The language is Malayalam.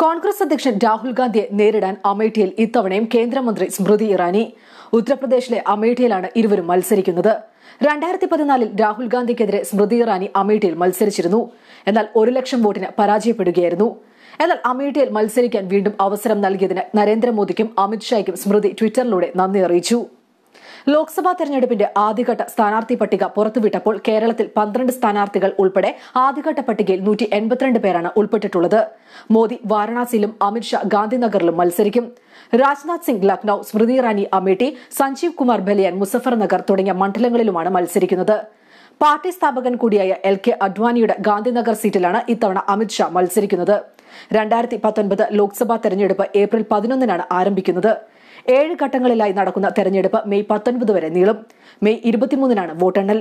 കോൺഗ്രസ് അധ്യക്ഷൻ രാഹുൽ ഗാന്ധിയെ നേരിടാൻ അമേഠിയിൽ ഇത്തവണയും കേന്ദ്രമന്ത്രി സ്മൃതി ഇറാനി. ഉത്തർപ്രദേശിലെ അമേഠിയിലാണ് ഇരുവരും മത്സരിക്കുന്നത്. രണ്ടായിരത്തി പതിനാലിൽ രാഹുൽ ഗാന്ധിക്കെതിരെ സ്മൃതി ഇറാനി അമേഠിയിൽ മത്സരിച്ചിരുന്നു. എന്നാൽ ഒരു ലക്ഷം വോട്ടിന് പരാജയപ്പെടുകയായിരുന്നു. എന്നാൽ അമേഠിയിൽ മത്സരിക്കാൻ വീണ്ടും അവസരം നൽകിയതിന് നരേന്ദ്രമോദിക്കും അമിത്ഷായ്ക്കും സ്മൃതി ട്വിറ്ററിലൂടെ നന്ദി അറിയിച്ചു. ലോക്സഭാ തെരഞ്ഞെടുപ്പിന്റെ ആദ്യഘട്ട സ്ഥാനാർത്ഥി പട്ടിക പുറത്തുവിട്ടപ്പോൾ കേരളത്തിൽ പന്ത്രണ്ട് സ്ഥാനാർത്ഥികൾ ഉൾപ്പെടെ ആദ്യഘട്ട പട്ടികയിൽ നൂറ്റി എൺപത്തിരണ്ട് പേരാണ് ഉൾപ്പെട്ടിട്ടുള്ളത്. മോദി വാരണാസിയിലും അമിത്ഷാ ഗാന്ധിനഗറിലും മത്സരിക്കും. രാജ്നാഥ് സിംഗ് ലക്നൌ സ്മൃതി ഇറാനി അമേഠി സഞ്ജീവ് കുമാർ ബലിയാൻ മുസഫർ നഗർ തുടങ്ങിയ മണ്ഡലങ്ങളിലുമാണ് മത്സരിക്കുന്നത്. പാർട്ടി സ്ഥാപകൻ കൂടിയായ എൽ കെ അഡ്വാനിയുടെ ഗാന്ധിനഗർ സീറ്റിലാണ് ഇത്തവണ അമിത്ഷാ മത്സരിക്കുന്നത്. രണ്ടായിരത്തി പത്തൊൻപത് ലോക്സഭാ തെരഞ്ഞെടുപ്പ് ഏപ്രിൽ പതിനൊന്നിനാണ് ആരംഭിക്കുന്നത്. ഏഴ് ഘട്ടങ്ങളിലായി നടക്കുന്ന തെരഞ്ഞെടുപ്പ് മെയ് പത്തൊൻപത് വരെ നീളും. മെയ് ഇരുപത്തിമൂന്നിനാണ് വോട്ടെണ്ണൽ.